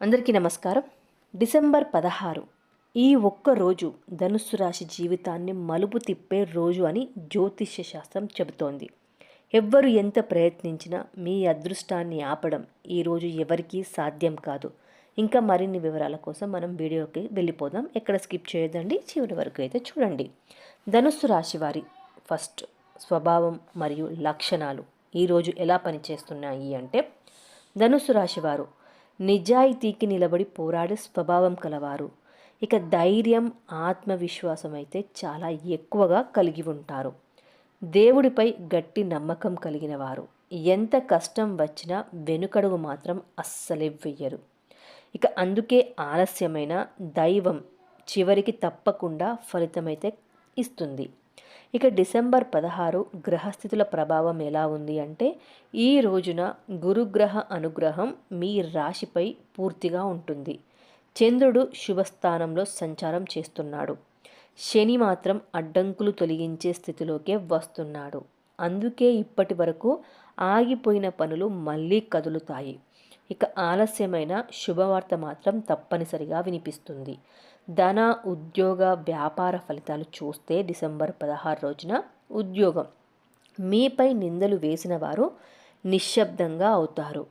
అందరికీ నమస్కారం. డిసెంబర్ పదహారు ఈ ఒక్క రోజు ధనుస్సు రాశి జీవితాన్ని మలుపు తిప్పే రోజు అని జ్యోతిష్య శాస్త్రం చెబుతోంది. ఎవ్వరు ఎంత ప్రయత్నించినా మీ అదృష్టాన్ని ఆపడం ఈరోజు ఎవరికీ సాధ్యం కాదు. ఇంకా మరిన్ని వివరాల కోసం మనం వీడియోకి వెళ్ళిపోదాం. ఎక్కడ స్కిప్ చేయదండి చివరి వరకు అయితే చూడండి. ధనుస్సు రాశి వారి ఫస్ట్ స్వభావం మరియు లక్షణాలు ఈరోజు ఎలా పనిచేస్తున్నాయి అంటే ధనుస్సు రాశి వారు నిజాయితీకి నిలబడి పోరాడే స్వభావం కలవారు. ఇక ధైర్యం ఆత్మవిశ్వాసం అయితే చాలా ఎక్కువగా కలిగి ఉంటారు. దేవుడిపై గట్టి నమ్మకం కలిగిన వారు. ఎంత కష్టం వచ్చినా వెనుకడుగు మాత్రం అస్సలే వెయ్యరు. ఇక అందుకే ఆలస్యమైన దైవం చివరికి తప్పకుండా ఫలితమైతే ఇస్తుంది. ఇక డిసెంబర్ పదహారు గ్రహస్థితుల ప్రభావం ఎలా ఉంది అంటే ఈ రోజున గురుగ్రహ అనుగ్రహం మీ రాశిపై పూర్తిగా ఉంటుంది. చంద్రుడు శుభస్థానంలో సంచారం చేస్తున్నాడు. శని మాత్రం అడ్డంకులు తొలగించే స్థితిలోకే వస్తున్నాడు. అందుకే ఇప్పటి వరకు ఆగిపోయిన పనులు మళ్ళీ కదులుతాయి. ఇక ఆలస్యమైన శుభవార్త మాత్రం తప్పనిసరిగా వినిపిస్తుంది. ధన ఉద్యోగ వ్యాపార ఫలితాలు చూస్తే డిసెంబర్ పదహారు రోజున ఉద్యోగం. మీపై నిందలు వేసిన వారు నిశ్శబ్దంగా అవుతారు.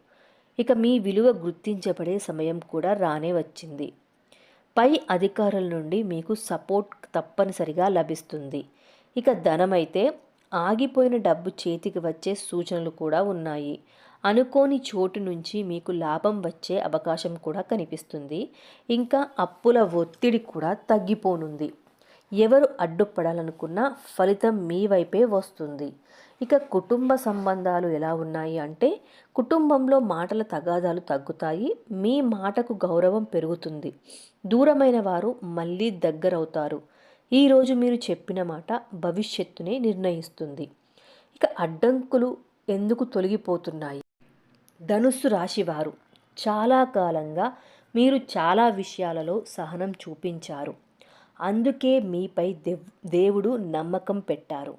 ఇక మీ విలువ గుర్తించబడే సమయం కూడా రానే వచ్చింది. పై అధికారుల నుండి మీకు సపోర్ట్ తప్పనిసరిగా లభిస్తుంది. ఇక ధనమైతే ఆగిపోయిన డబ్బు చేతికి వచ్చే సూచనలు కూడా ఉన్నాయి. అనుకోని చోటు నుంచి మీకు లాభం వచ్చే అవకాశం కూడా కనిపిస్తుంది. ఇంకా అప్పుల ఒత్తిడి కూడా తగ్గిపోనుంది. ఎవరు అడ్డుపడాలనుకున్నా ఫలితం మీ వైపే వస్తుంది. ఇక కుటుంబ సంబంధాలు ఎలా ఉన్నాయి అంటే కుటుంబంలో మాటల తగాదాలు తగ్గుతాయి మీ మాటకు గౌరవం పెరుగుతుంది. దూరమైన వారు మళ్ళీ దగ్గరవుతారు. ఈరోజు మీరు చెప్పిన మాట భవిష్యత్తునే నిర్ణయిస్తుంది. ఇక అడ్డంకులు ఎందుకు తొలగిపోతున్నాయి? ధనుస్సు రాశివారు చాలా కాలంగా మీరు చాలా విషయాలలో సహనం చూపించారు. అందుకే మీపై దేవ్ దేవుడు నమ్మకం పెట్టారు.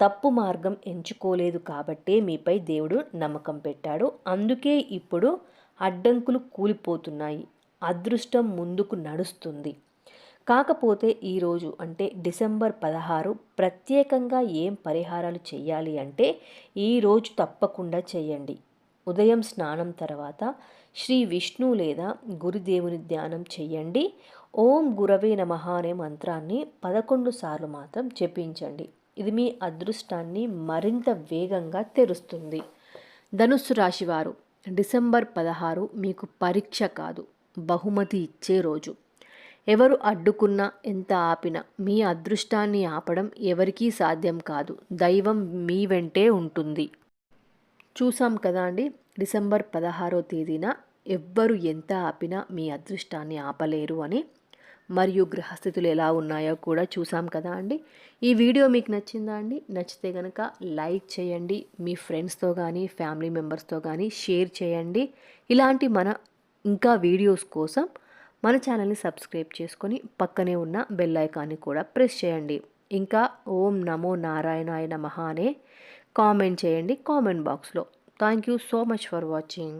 తప్పు మార్గం ఎంచుకోలేదు కాబట్టే మీపై దేవుడు నమ్మకం పెట్టాడు. అందుకే ఇప్పుడు అడ్డంకులు కూలిపోతున్నాయి. అదృష్టం ముందుకు నడుస్తుంది. కాకపోతే ఈరోజు అంటే డిసెంబర్ పదహారు ప్రత్యేకంగా ఏం పరిహారాలు చేయాలి అంటే ఈరోజు తప్పకుండా చేయండి. ఉదయం స్నానం తర్వాత శ్రీ విష్ణు లేదా గురుదేవుని ధ్యానం చెయ్యండి. ఓం గురవే నమ అనే మంత్రాన్ని పదకొండు సార్లు మాత్రం జపించండి. ఇది మీ అదృష్టాన్ని మరింత వేగంగా తెరుస్తుంది. ధనుస్సు రాశివారు డిసెంబర్ పదహారు మీకు పరీక్ష కాదు బహుమతి ఇచ్చే రోజు. ఎవరు అడ్డుకున్నా ఎంత ఆపినా మీ అదృష్టాన్ని ఆపడం ఎవరికీ సాధ్యం కాదు. దైవం మీ వెంటే ఉంటుంది. చూసాం కదా అండి డిసెంబర్ పదహారో తేదీన ఎవ్వరు ఎంత ఆపినా మీ అదృష్టాన్ని ఆపలేరు అని. మరియు గ్రహస్థితులు ఎలా ఉన్నాయో కూడా చూసాం కదా అండి. ఈ వీడియో మీకు నచ్చిందా అండి? నచ్చితే కనుక లైక్ చేయండి మీ ఫ్రెండ్స్తో కానీ ఫ్యామిలీ మెంబర్స్తో కానీ షేర్ చేయండి. ఇలాంటి మన ఇంకా వీడియోస్ కోసం మన ఛానల్ని సబ్స్క్రైబ్ చేసుకొని పక్కనే ఉన్న బెల్ ఐకాన్ని కూడా ప్రెస్ చేయండి. ఇంకా ఓం నమో నారాయణాయ నమః అనే కామెంట్ చేయండి కామెంట్ బాక్స్లో. Thank you so much for watching